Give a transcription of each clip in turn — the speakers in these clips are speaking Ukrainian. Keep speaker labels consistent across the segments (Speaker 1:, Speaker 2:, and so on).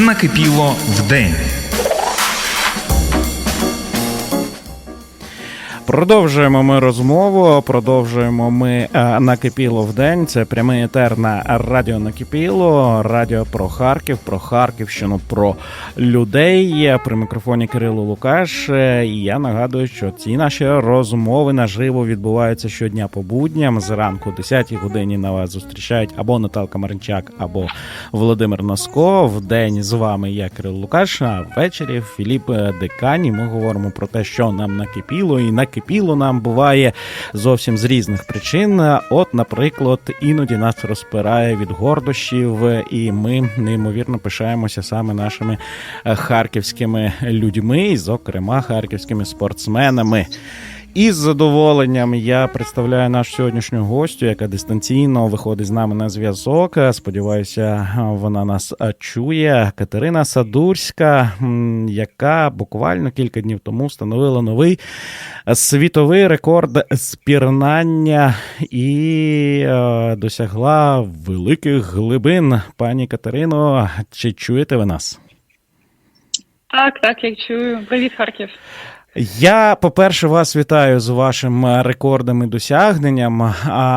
Speaker 1: Накипіло в день.
Speaker 2: Продовжуємо ми розмову. Продовжуємо ми е, накипіло в день. Це прямий етер на радіо Накипіло, радіо про Харків, про Харківщину, про людей. При мікрофоні Кирило Лукаш. Е, І я нагадую, що ці наші розмови наживо відбуваються щодня по будням. Зранку, о 10 годині на вас зустрічають або Наталка Маринчак, або Володимир Носко. В день з вами я Кирило Лукаш. А ввечері Філіп е, Декані. Ми говоримо про те, що нам накипіло, і накипіло нам буває зовсім з різних причин. От, наприклад, іноді нас розпирає від гордощів, і ми неймовірно пишаємося саме нашими е, харківськими людьми, і, зокрема, харківськими спортсменами. І з задоволенням я представляю нашу сьогоднішню гостю, яка дистанційно виходить з нами на зв'язок. Сподіваюся, вона нас е, чує. Катерина Садурська, яка буквально кілька днів тому встановила новий світовий рекорд з пірнання і е, досягла великих глибин. Пані Катерино, чи чуєте ви нас?
Speaker 3: Так, так, я чую. Привіт, Харків.
Speaker 2: Я, по-перше, вас вітаю з вашим е, рекордом і досягненням.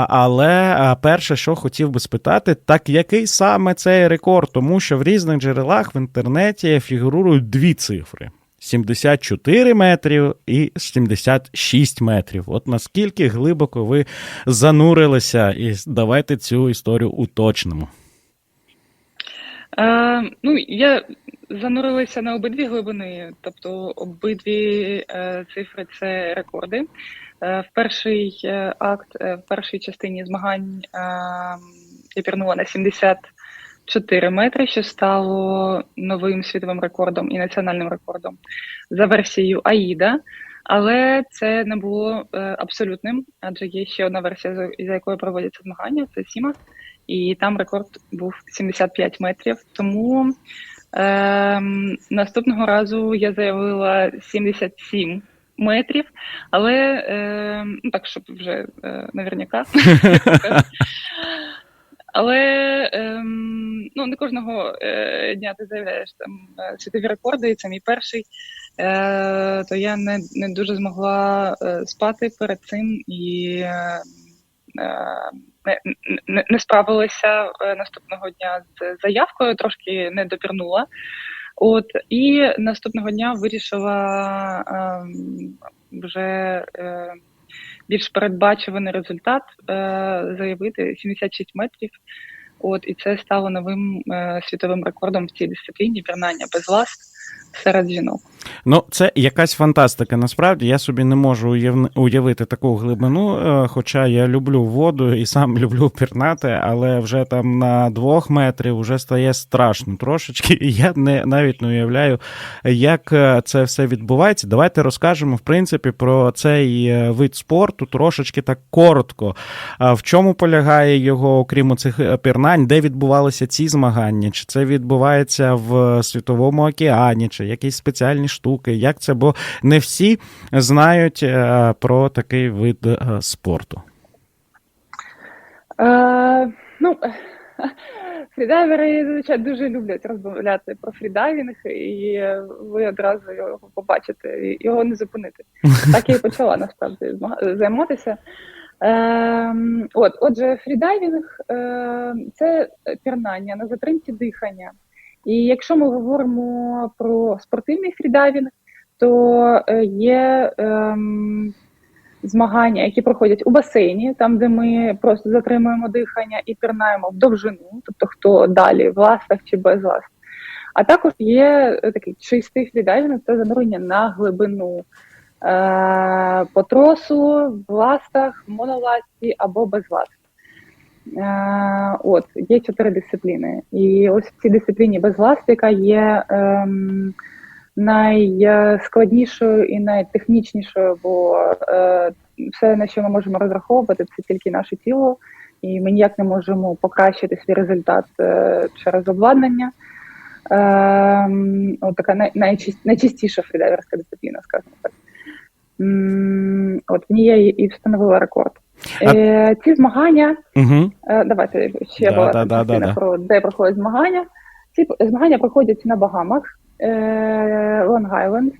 Speaker 2: Але перше, що хотів би спитати, так який саме цей рекорд? Тому що в різних джерелах в інтернеті фігурують дві цифри: 74 метрів і 76 метрів. От наскільки глибоко ви занурилися, і давайте цю історію уточнимо.
Speaker 3: Е, ну, я занурилася на обидві глибини, тобто обидві е, цифри це рекорди. Е, в перший е, акт, е, в першій частині змагань е, я пірнула на 74 метри, що стало новим світовим рекордом і національним рекордом за версією Аїда. Але це не було е, абсолютним, адже є ще одна версія, за, якою проводяться змагання, це Сіма, і там рекорд був 75 метрів. Тому е, наступного разу я заявила 77 метрів, але е, так, щоб вже е, наверняка. Але ем, ну, не кожного е, дня ти заявляєш там е, світові рекорди, і це мій перший. Е, то я не, не дуже змогла е, спати перед цим і е, е, не, не, справилася е, наступного дня з заявкою, трошки не допірнула. От і наступного дня вирішила е, вже е, більш передбачуваний результат е, заявити 76 метрів. От і це стало новим е, світовим рекордом в цій дисципліні пірнання без ласт серед жінок.
Speaker 2: Ну, це якась фантастика. Насправді я собі не можу уявити таку глибину. е, Хоча я люблю воду і сам люблю пірнати, але вже там на двох метрів вже стає страшно трошечки. І я не навіть не уявляю, як е, це все відбувається. Давайте розкажемо в принципі про цей е, вид спорту трошечки так коротко. В чому полягає його, окрім цих пірнань, де відбувалися ці змагання? Чи це відбувається в світовому океані, чи якісь спеціальні штуки? Як це? Бо не всі знають е, про такий вид е, спорту.
Speaker 3: Е, ну, фрідайвери, звичайно, дуже люблять розмовляти про фрідайвінг, і ви одразу його побачите, і його не зупинити. Так я і почала насправді займатися. Е, от, отже, фрідайвінг е, це пірнання на затримці дихання. І якщо ми говоримо про спортивний фрідайвінг, то е, є ем, змагання, які проходять у басейні, там де ми просто затримуємо дихання і пірнаємо в довжину, тобто хто далі в ластах чи без ласт. А також є е, такий чистий фрідайвінг, це занурення на глибину е, по тросу, в ластах, моноласті або без ласт. Е, от, є чотири дисципліни. І ось в цій дисципліні без ласт, яка є ем, найскладнішою і найтехнічнішою, бо е, все, на що ми можемо розраховувати, це тільки наше тіло, і ми ніяк не можемо покращити свій результат е, через обладнання. Ем, от така най, найчист, найчистіша фрідайверська дисципліна, скажімо так. М, От в ній я і встановила рекорд.
Speaker 2: А-
Speaker 3: Е, ці змагання
Speaker 2: Угу.
Speaker 3: Е, Давайте ще
Speaker 2: Да,
Speaker 3: була
Speaker 2: да, да, да, да.
Speaker 3: про де проходять змагання. ці змагання проходять на Багамах, Лонг Айленд.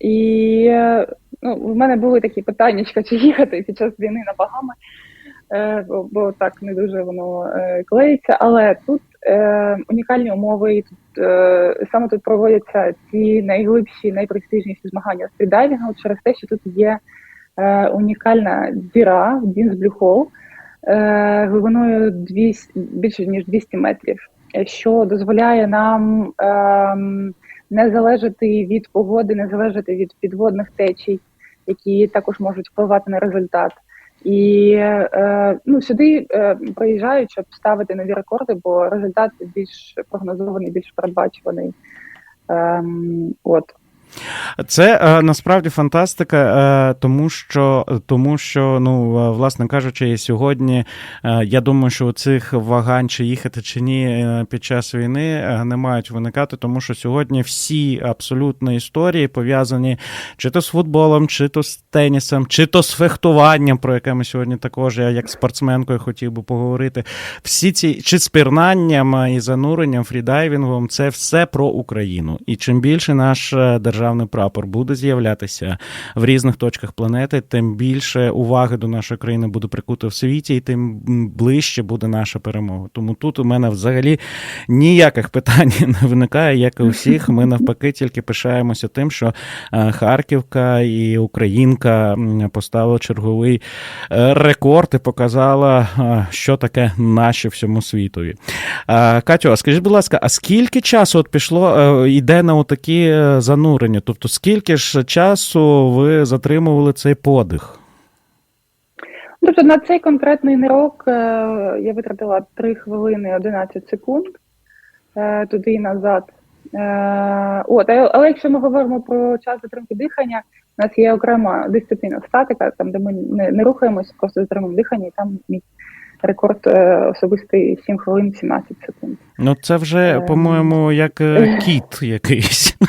Speaker 3: І е, ну, в мене були такі питання, чи їхати під час війни на Багами, е, бо, так не дуже воно е, клеїться. Але тут е, унікальні умови, і тут е, саме тут проводяться ці найглибші, найпрестижніші змагання з фрідайвінгу через те, що тут є е, унікальна діра, Дінс Блю Холл, е, глибиною 200, більше ніж 200 метрів, е, що дозволяє нам. Е, не залежати від погоди, не залежати від підводних течій, які також можуть впливати на результат. І е, ну, сюди е, приїжджають, щоб ставити нові рекорди, бо результат більш прогнозований, більш передбачуваний. Е, от.
Speaker 2: Це е, насправді фантастика, е, тому що тому що, ну е, власне кажучи, сьогодні я думаю, що цих вагань чи їхати чи ні під час війни не мають виникати, тому що сьогодні всі абсолютно історії пов'язані чи то з футболом, чи то з тенісом, чи то з фехтуванням, про яке ми сьогодні також я як спортсменкою хотів би поговорити. Всі ці чи з пірнанням і зануренням, фрідайвінгом, це все про Україну. І чим більше наш державний державний прапор буде з'являтися в різних точках планети, тим більше уваги до нашої країни буде прикуто в світі, і тим ближче буде наша перемога. Тому тут у мене взагалі ніяких питань не виникає, як і у всіх. Ми навпаки тільки пишаємося тим, що е, Харківка і Українка поставила черговий е, рекорд і показала, е, що таке наші всьому світові. Катю, а скажіть, будь ласка, а скільки часу от пішло йде на отакі занурення? Занурення. Тобто, скільки ж часу ви затримували цей подих?
Speaker 3: Тобто на цей конкретний нерок е, я витратила 3 хвилини 11 секунд е, туди і назад. Е, от, Але якщо ми говоримо про час затримки дихання, у нас є окрема дисципліна статика, там де ми не, рухаємося, просто затримуємо дихання, і там рекорд особистий 7 хвилин 17 секунд.
Speaker 2: Ну це вже, по-моєму, як кіт якийсь.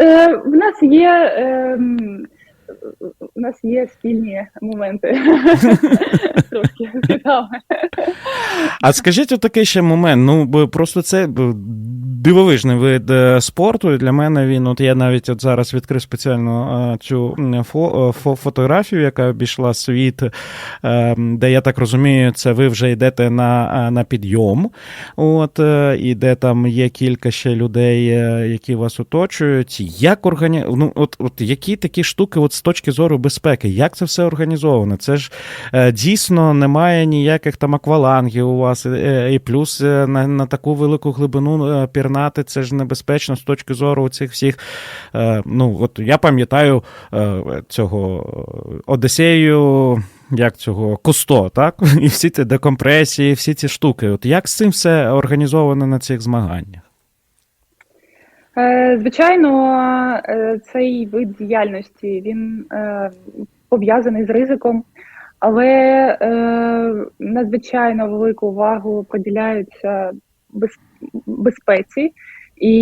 Speaker 3: Е, в нас є. Ем, у нас є спільні моменти. Трошки
Speaker 2: А скажіть отакий ще момент. Ну просто це дивовижний вид е, спорту. Для мене він, от я навіть от зараз відкрив спеціально е, цю фо, фо, фотографію, яка обійшла світ, де я так розумію, це ви вже йдете на на підйом. От, І де там є кілька ще людей, які вас оточують. Як органі... ну, от, от які такі штуки, от з точки зору безпеки, як це все організовано? Це ж е, дійсно немає ніяких там аквалангів у вас, е, і плюс е, на, на таку велику глибину пірнати це ж небезпечно з точки зору цих всіх. Ну, от я пам'ятаю цього Одесею. Як цього Кусто, так? І всі ці декомпресії, всі ці штуки. От як з цим все організовано на цих змаганнях?
Speaker 3: Е, звичайно, е, цей вид діяльності він е, пов'язаний з ризиком, але надзвичайно велику увагу приділяється безпеці. І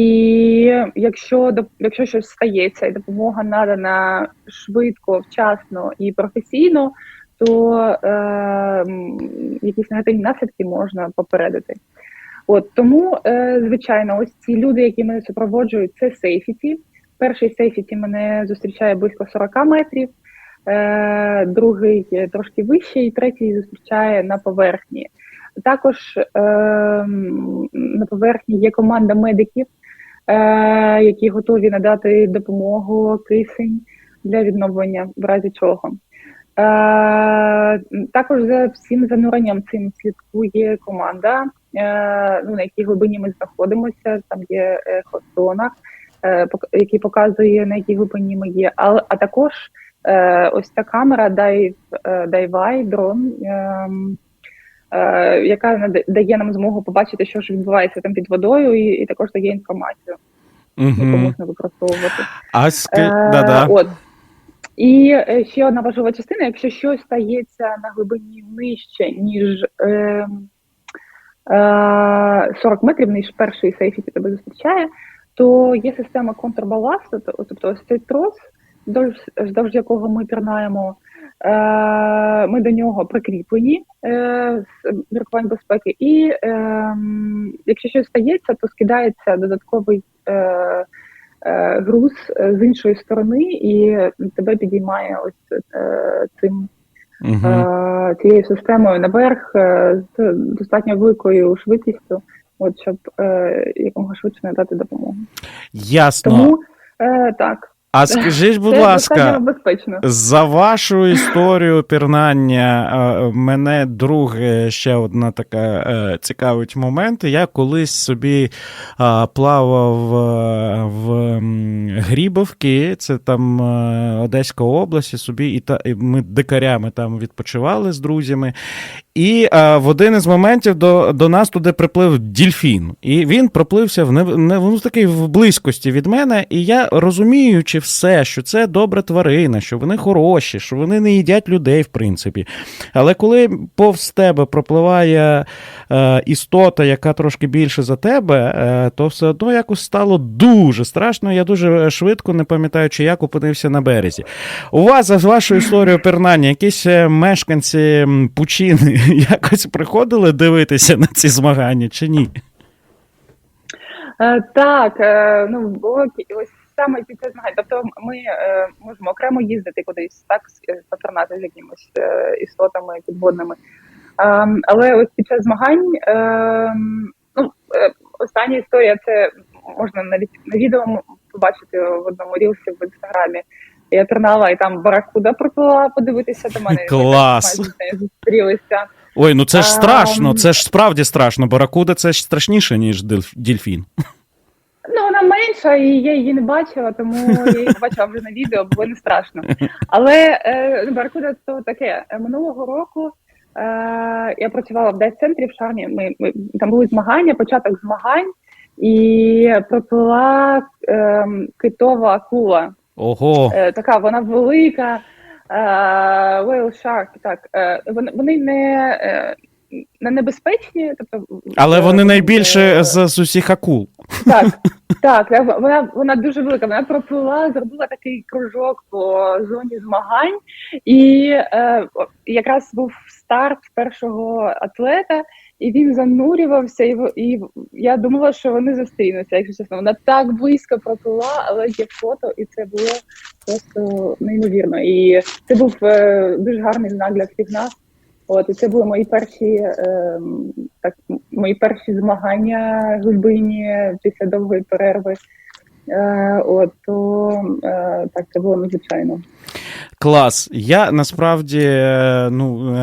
Speaker 3: якщо якщо щось стається і допомога надана швидко, вчасно і професійно, то е, якісь негативні наслідки можна попередити. От тому, е, звичайно, ось ці люди, які мене супроводжують, це сейфіті. Перший сейфіті мене зустрічає близько 40 метрів, е, другий трошки вищий, третій зустрічає на поверхні. Також е, на поверхні є команда медиків, е, які готові надати допомогу кисень для відновлення в разі чого. Е, також за всім зануренням цим слідкує команда, е, ну, на якій глибині ми знаходимося. Там є хостонах, е, який показує на якій глибині ми є. А, а також ось ця камера Dive, DiveEye, дрон, ем, яка дає нам змогу побачити, що ж відбувається там під водою, і, і також дає інформацію, яку можна використовувати.
Speaker 2: А да-да.
Speaker 3: От. І е, ще одна важлива частина: якщо щось стається на глибині нижче, ніж е, е, 40 метрів, ніж перший сейф, який тебе зустрічає, то є система контрбаласту, тобто ось цей трос, вздовж, якого ми пірнаємо, е, ми до нього прикріплені е, з міркувань безпеки, і е, якщо щось стається, то скидається додатковий е, е, груз е, з іншої сторони, і тебе підіймає ось е, цим
Speaker 2: Угу.
Speaker 3: е, цією системою наверх е, з достатньо великою швидкістю, от щоб е, якомога швидше надати допомогу.
Speaker 2: Ясно.
Speaker 3: Тому е, так,
Speaker 2: А скажіть, будь
Speaker 3: це
Speaker 2: ласка,
Speaker 3: безпечно.
Speaker 2: За вашу історію пірнання е, мене друге ще одна така е, цікавить момент. Я колись собі е, плавав в Грібовки, це там Одеська область, і собі і та і ми дикарями там відпочивали з друзями. І е, в один із моментів до, до нас туди приплив дільфін. І він проплився в не, не ну, такий в близькості від мене. І я розуміючи все, що це добра тварина, що вони хороші, що вони не їдять людей, в принципі. Але коли повз тебе пропливає е, істота, яка трошки більше за тебе, е, то все одно якось стало дуже страшно. Я дуже швидко, не пам'ятаючи, як опинився на березі. У вас за вашу історію пірнання, якісь е, мешканці пучини якось приходили дивитися на ці змагання чи ні?
Speaker 3: Е, Так, е, ну ось саме під час змагань. Тобто ми е, можемо окремо їздити кудись, так, з з е, істотами підводними. Ем, Але ось під час змагань, ем, ну, остання історія, це можна навіть на відео побачити в одному рілсі в інстаграмі. Я пірнала, і там баракуда приплила подивитися до мене. ми
Speaker 2: Клас!
Speaker 3: нею зустрілися.
Speaker 2: Ой, ну це ж страшно, це ж справді страшно. Баракуда це ж страшніше, ніж дільфін.
Speaker 3: Ну, вона менша, і я її не бачила, тому я її побачила вже на відео, було не страшно. Але е, ну, Баракуда то таке. Е, Минулого року е, я працювала в дайв-центрі в Шармі. Ми, ми, там були змагання, початок змагань, і проплила е, китова акула.
Speaker 2: Ого.
Speaker 3: Е, така вона велика. Е, whale shark, так. Е, вони, не, е, небезпечні, тобто
Speaker 2: Але
Speaker 3: е,
Speaker 2: вони найбільше
Speaker 3: е,
Speaker 2: з, з усіх акул.
Speaker 3: так, так, е, вона, вона дуже велика. Вона проплила, зробила такий кружок по зоні змагань, і е, якраз був старт першого атлета, і він занурювався, і, і я думала, що вони зустрінуться. Якщо чесно, вона так близько проплила, але є фото, і це було просто неймовірно. І це був е, дуже гарний знак для всіх нас. От і це були мої перші е, так мої перші змагання глибинні після довгої перерви. Е, от то е, так це було надзвичайно.
Speaker 2: Клас. Я насправді е, ну,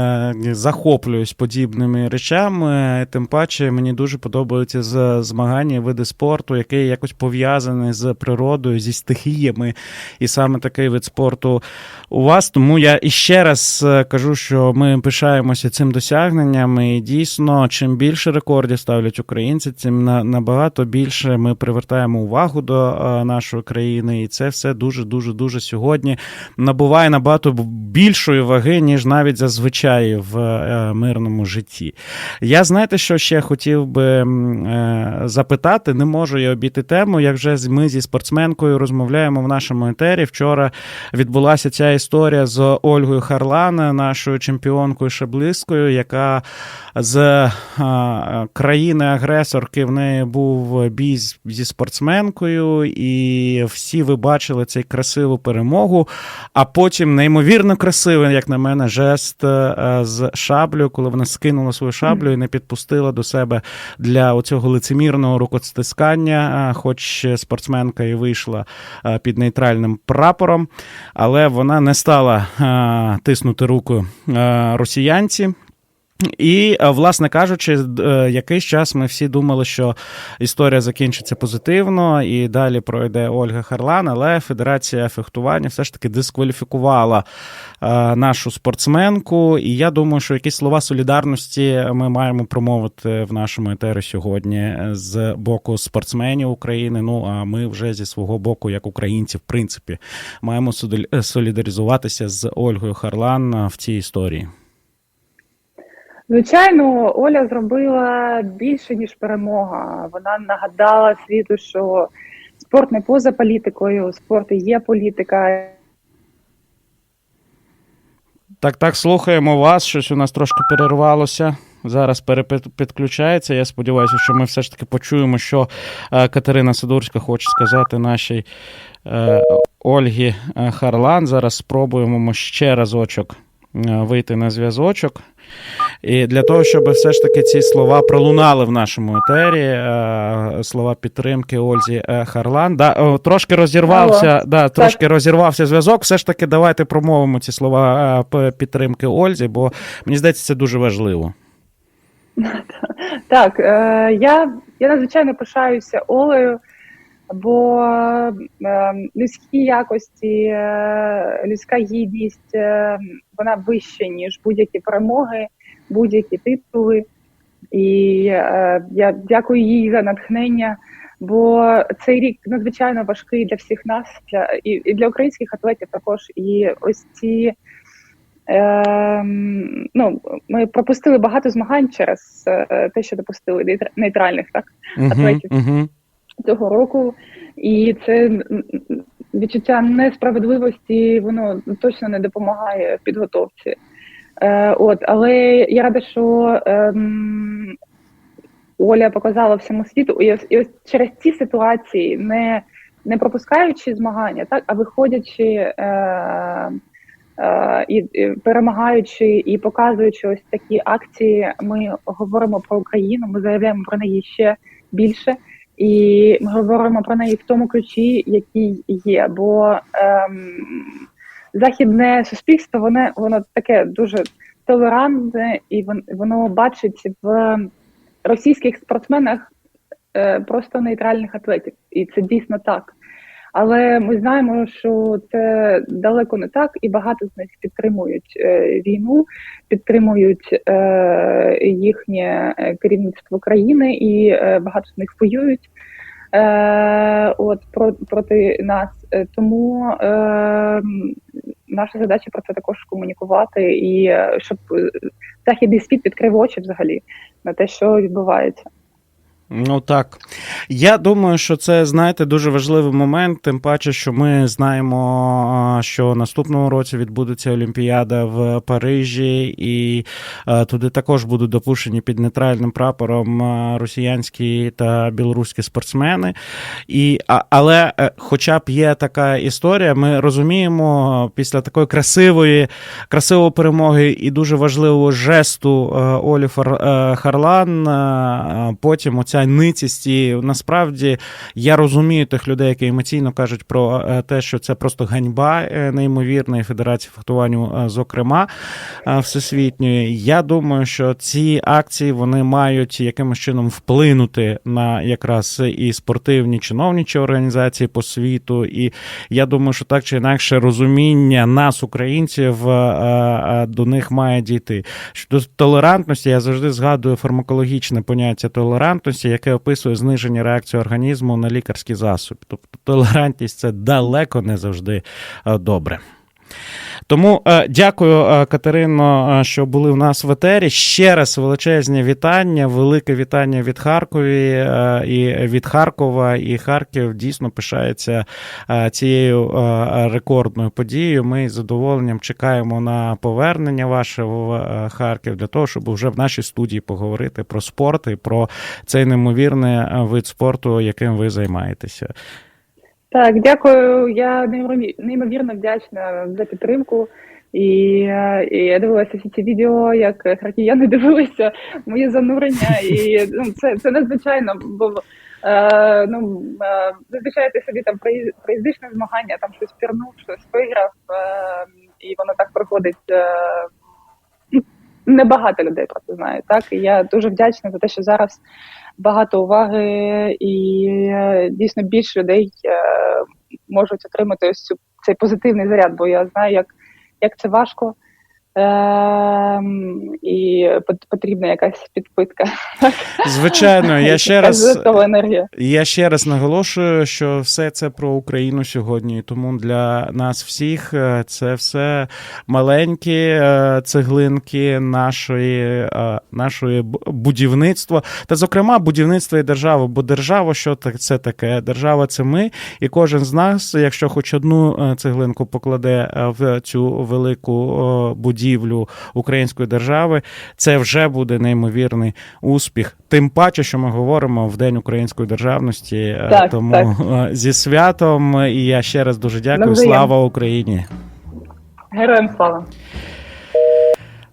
Speaker 2: захоплююсь подібними речами. Тим паче мені дуже подобаються змагання, види спорту, який якось пов'язаний з природою, зі стихіями, і саме такий вид спорту у вас. Тому я іще раз кажу, що ми пишаємося цим досягненням. І дійсно, чим більше рекордів ставлять українці, тим на- набагато більше ми привертаємо увагу до нашої країни. І це все дуже, дуже, дуже сьогодні набуває набагато більшої ваги, ніж навіть зазвичай в е, мирному житті. Я знаєте, що ще хотів би е, запитати, не можу я обійти тему. Як вже ми зі спортсменкою розмовляємо в нашому етері. Вчора відбулася ця історія з Ольгою Харлан, нашою чемпіонкою шаблисткою, яка з е, країни-агресорки в неї був бій зі спортсменкою, і всі ви бачили цей красиву перемогу. А потім неймовірно красивий, як на мене, жест е, з шаблею, коли вона скинула свою шаблю і не підпустила до себе для оцього лицемірного рукостискання, е, хоч спортсменка і вийшла е, під нейтральним прапором, але вона не стала тиснути руку росіянці. І, е, власне кажучи, е, якийсь час ми всі думали, що історія закінчиться позитивно і далі пройде Ольга Харлан, але Федерація фехтування все ж таки дискваліфікувала е, нашу спортсменку. І я думаю, що якісь слова солідарності ми маємо промовити в нашому етері сьогодні з боку спортсменів України. Ну а ми вже зі свого боку, як українці, в принципі, маємо солідаризуватися з Ольгою Харлан в цій історії.
Speaker 3: Звичайно, Оля зробила більше ніж перемога. Вона нагадала світу, що спорт не поза політикою, спорт і є політика,
Speaker 2: Так, так, слухаємо вас. Щось у нас трошки перервалося. Зараз перепідключається. Я сподіваюся, що ми все ж таки почуємо, що е, Катерина Сидорська хоче сказати нашій е, Ольгі е, Харлан. Зараз спробуємо ще разочок вийти на зв'язочок. І для того, щоб все ж таки ці слова пролунали в нашому етері, е, слова підтримки Ользі е, Харлан. Да, трошки розірвався, да, трошки розірвався зв'язок. Все ж таки, давайте промовимо ці слова е, підтримки Ользі, бо мені здається, це дуже важливо.
Speaker 3: Так, я, я надзвичайно пишаюся Олею, бо людські якості, людська гідність, вона вища, ніж будь-які перемоги, будь-які титули. І е, я дякую їй за натхнення, бо цей рік надзвичайно важкий для всіх нас, для, і, і для українських атлетів також. І ось ці Ем, ну, ми пропустили багато змагань через е, те, що допустили нейтральних так Атлетів.
Speaker 2: угу.
Speaker 3: цього року, і це відчуття несправедливості, воно точно не допомагає підготовці. Е, от, але я рада, що ем, Оля показала всьому світу, і ось, і ось через ці ситуації, не, не пропускаючи змагання, так, а виходячи. Е, Е, і, перемагаючи і показуючи ось такі акції, ми говоримо про Україну. Ми заявляємо про неї ще більше, і ми говоримо про неї в тому ключі, який є. Бо ем, західне суспільство, воно воно таке дуже толерантне, і вон- воно бачить в російських спортсменах е, просто нейтральних атлетів, і це дійсно так. Але ми знаємо, що це далеко не так, і багато з них підтримують е, війну, підтримують е, їхнє керівництво країни, і багато з них воюють е, от про, проти нас. Е, Тому е, наша задача про це також комунікувати, і е, щоб західний світ відкрив очі взагалі на те, що відбувається.
Speaker 2: Ну так. Я думаю, що це, знаєте, дуже важливий момент, тим паче, що ми знаємо, що наступного році відбудеться Олімпіада в Парижі, і туди також будуть допущені під нейтральним прапором росіянські та білоруські спортсмени. І, але е, хоча б є така історія, ми розуміємо після такої красивої, красивої перемоги і дуже важливого жесту е, Олі е, Харлан, потім оця ницість, і насправді я розумію тих людей, які емоційно кажуть про е, те, що це просто ганьба е, неймовірна і Федерації фехтуванню, е, зокрема всесвітньої. Я думаю, що ці акції вони мають якимось чином вплинути на якраз і спортивні чиновничі організації по світу. І я думаю, що так чи інакше розуміння нас, українців, до них має дійти. Щодо толерантності, я завжди згадую фармакологічне поняття толерантності, яке описує зниження реакції організму на лікарські засоби. Тобто толерантність це далеко не завжди е, добре. Тому е, дякую, е, Катерино, е, що були в нас в етері. Ще раз величезні вітання, велике вітання від Харкові і від Харкова. І Харків дійсно пишається цією рекордною подією. Ми з задоволенням чекаємо на повернення ваше в е, Харків для того, щоб вже в нашій студії поговорити про спорт і про цей неймовірний вид спорту, яким ви займаєтеся.
Speaker 3: Так, дякую. Я неймові- неймовірно вдячна за підтримку. І, е, і я дивилася всі ці відео, як харків'яни дивилися моє занурення, і ну, це, це надзвичайно, бо е, ну, е, зазвичай ти собі там приїз- приїздиш на змагання, там щось пірнув, щось виграв, е, і воно так проходить. Е, ну, небагато людей про це знають. Так, і я дуже вдячна за те, що зараз багато уваги і е, дійсно більше людей е, можуть отримати ось цю цей позитивний заряд, бо я знаю, як, як це важко. Ем, і потрібна якась підпитка.
Speaker 2: Звичайно, я ще раз. Я ще раз наголошую, що все це про Україну сьогодні. Тому для нас всіх е, це все маленькі е, цеглинки нашої, е, нашої будівництва, та зокрема будівництва і держави. Бо держава, що це таке? Держава це ми, і кожен з нас, якщо хоч одну цеглинку покладе в цю велику будівлю. Будівлю української держави, це вже буде неймовірний успіх. Тим паче, що ми говоримо в День української державності. Е,
Speaker 3: Так,
Speaker 2: Тому
Speaker 3: так.
Speaker 2: е, зі святом і я ще раз дуже дякую. Слава Україні!
Speaker 3: Героям слава!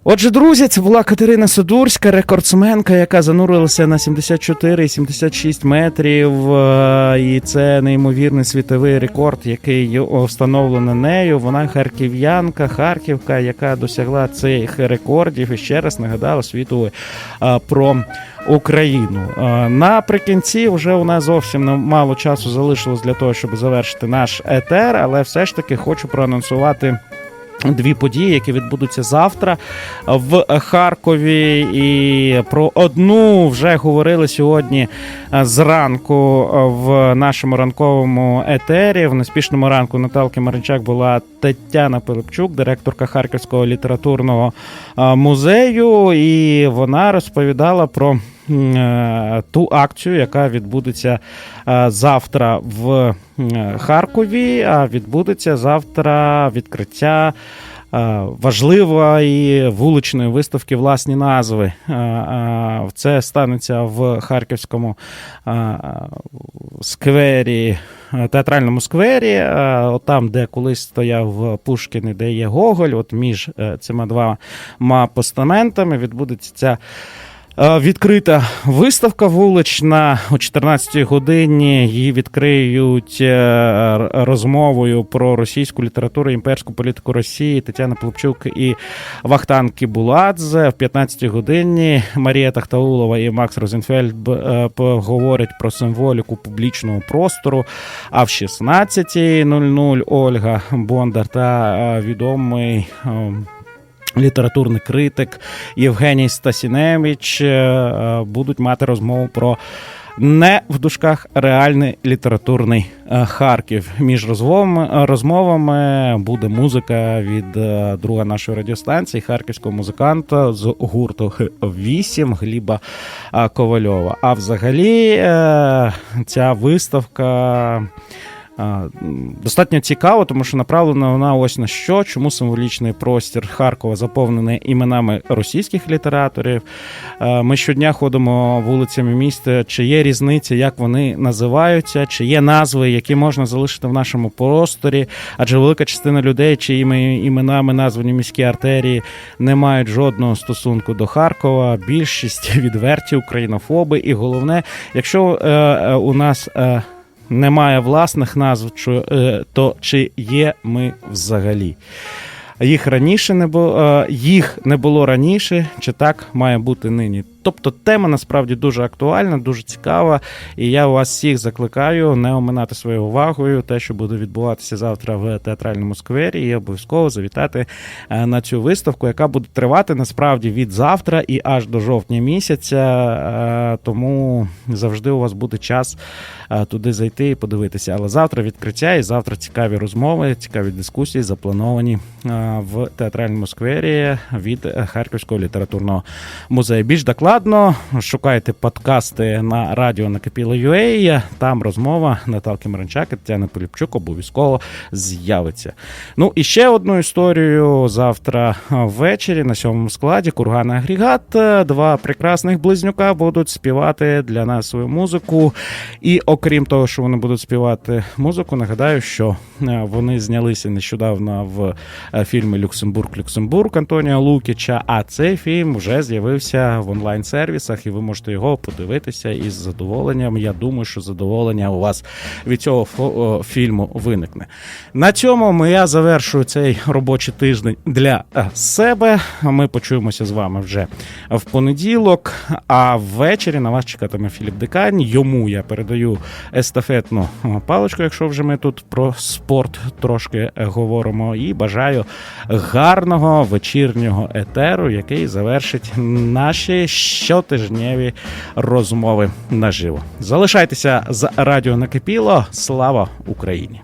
Speaker 2: Отже, друзі, це була Катерина Содурська, рекордсменка, яка занурилася на 74 і 76 метрів. е, І це неймовірний світовий рекорд, який встановлено нею. Вона харків'янка, харківка, яка досягла цих рекордів і ще раз нагадала світу е, про. Україну Е, наприкінці вже у нас зовсім мало часу залишилось для того, щоб завершити наш етер, але все ж таки хочу проанонсувати Дві події, які відбудуться завтра в Харкові, і про одну вже говорили сьогодні е, зранку е, в нашому ранковому етері. В неспішному ранку Наталки Маринчак була Тетяна Пилипчук, директорка Харківського літературного е, музею, і вона розповідала про ту акцію, яка відбудеться е, завтра в е, Харкові. А відбудеться завтра відкриття. е, Важливої вуличної виставки власні назви. Е, е, Це станеться в Харківському е, сквері, е, театральному сквері, е, от там, де колись стояв Пушкін і де є Гоголь, от між е, цими двома постаментами відбудеться ця. Е, Відкрита виставка вулична о 14-й годині. Її відкриють е, розмовою про російську літературу, імперську політику Росії Тетяна Плопчук і Вахтан Кібуладзе. В 15-й годині Марія Тахтаулова і Макс Розенфельд е, про символіку публічного простору. А в 16.00 Ольга Бондар та відомий. Літературний критик Євгеній Стасіневич е, е, будуть мати розмову про не в дужках реальний літературний е, Харків. Між розмовами, буде музика від друга нашої радіостанції, харківського музиканта з гурту Х8 Гліба Ковальова. А взагалі ця виставка. Достатньо цікаво, тому що направлена вона ось на що, чому символічний простір Харкова заповнений іменами російських літераторів. Е, Ми щодня ходимо вулицями міста. Чи є різниця, як вони називаються, чи є назви, які можна залишити в нашому просторі? Адже велика частина людей, чиїми іменами названі міські артерії, не мають жодного стосунку до Харкова. Більшість відверті українофоби. І головне, якщо е, е, у нас. Е, немає власних назв, е, то чи є ми взагалі? Їх раніше не було, їх не було раніше, чи так має бути нині. Тобто тема насправді дуже актуальна, дуже цікава, і я вас всіх закликаю не оминати своєю увагою те, що буде відбуватися завтра в театральному сквері, і обов'язково завітати е, на цю виставку, яка буде тривати насправді від завтра і аж до жовтня місяця. Е, Тому завжди у вас буде час е, туди зайти і подивитися. Але завтра відкриття і завтра цікаві розмови, цікаві дискусії заплановані в театральному сквері від Харківського літературного музею. Більш докладно шукайте подкасти на радіо Накипіло.ua. Там розмова Наталки Маранчак і Тетяни Поліпчук обов'язково з'явиться. Ну і ще одну історію завтра ввечері на сьомому складі Курган Агрігат. Два прекрасних близнюка будуть співати для нас свою музику. І окрім того, що вони будуть співати музику, нагадаю, що е, вони знялися нещодавно в е, фільмі Люксембург Люксембург Антонія Лукіча. А цей фільм вже з'явився в онлайн-сервісах, і ви можете його подивитися із задоволенням. Я думаю, що задоволення у вас від цього фільму виникне. На цьому я завершую цей робочий тиждень для е, себе. Ми почуємося з вами вже в понеділок. А ввечері на вас чекатиме Філіп Декань. Йому я передаю естафетну е, паличку, якщо вже ми тут про спорт трошки говоримо. І бажаю гарного вечірнього етеру, який завершить наші щотижневі розмови наживо. Залишайтеся з радіо накипіло. Слава Україні!